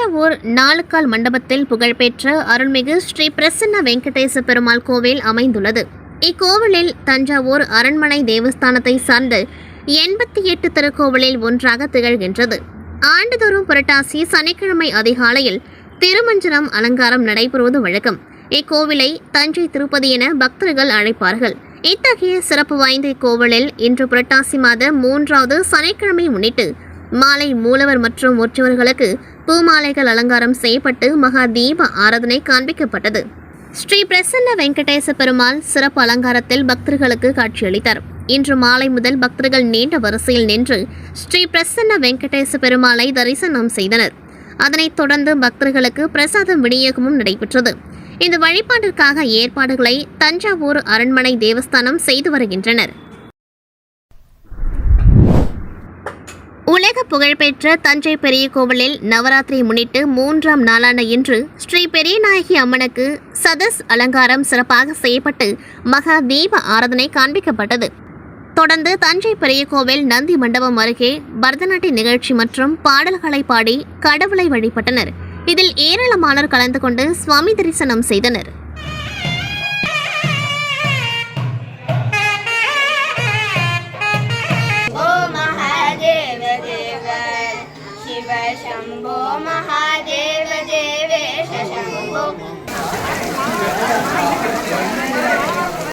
தஞ்சாவூர் நாலுக்கால் மண்டபத்தில் புகழ்பெற்ற அருள்மிகு ஸ்ரீ பிரசன்ன வெங்கடேச பெருமாள் கோவில் அமைந்துள்ளது. இக்கோவிலில் தஞ்சாவூர் அரண்மனை தேவஸ்தானத்தை சார்ந்த எண்பத்தி எட்டு திருக்கோவிலில் ஒன்றாக திகழ்கின்றது. ஆண்டுதோறும் புரட்டாசி சனிக்கிழமை அதிகாலையில் திருமஞ்சனம் அலங்காரம் நடைபெறுவது வழக்கம். இக்கோவிலை தஞ்சை திருப்பதி என பக்தர்கள் அழைப்பார்கள். இத்தகைய சிறப்பு வாய்ந்த இக்கோவிலில் இன்று புரட்டாசி மாத மூன்றாவது சனிக்கிழமை முன்னிட்டு மாலை மூலவர் மற்றும் ஒற்றவர்களுக்கு பூமாலைகள் அலங்காரம் செய்யப்பட்டு மகா தீப ஆராதனை காண்பிக்கப்பட்டது. ஸ்ரீ பிரசன்ன வெங்கடேச பெருமாள் சிறப்பு அலங்காரத்தில் பக்தர்களுக்கு காட்சியளித்தார். இன்று மாலை முதல் பக்தர்கள் நீண்ட வரிசையில் நின்று ஸ்ரீ பிரசன்ன வெங்கடேச பெருமாளை தரிசனம் செய்தனர். அதனைத் தொடர்ந்து பக்தர்களுக்கு பிரசாதம் விநியோகமும் நடைபெற்றது. இந்த வழிபாட்டிற்காக ஏற்பாடுகளை தஞ்சாவூர் அரண்மனை தேவஸ்தானம் செய்து வருகின்றனர். உலக புகழ்பெற்ற தஞ்சை பெரிய கோவிலில் நவராத்திரி முன்னிட்டு மூன்றாம் நாளான இன்று ஸ்ரீ பெரியநாயகி அம்மனுக்கு சதஸ் அலங்காரம் சிறப்பாக செய்யப்பட்டு மகா தீப ஆராதனை காண்பிக்கப்பட்டது. தொடர்ந்து தஞ்சை பெரிய கோவில் நந்தி மண்டபம் அருகே பரதநாட்டிய நிகழ்ச்சி மற்றும் பாடல்களை பாடி கடவுளை வழிபட்டனர். இதில் ஏராளமானோர் கலந்து கொண்டு சுவாமி தரிசனம் செய்தனர். शम्भो महादेव देवेश शम्भो।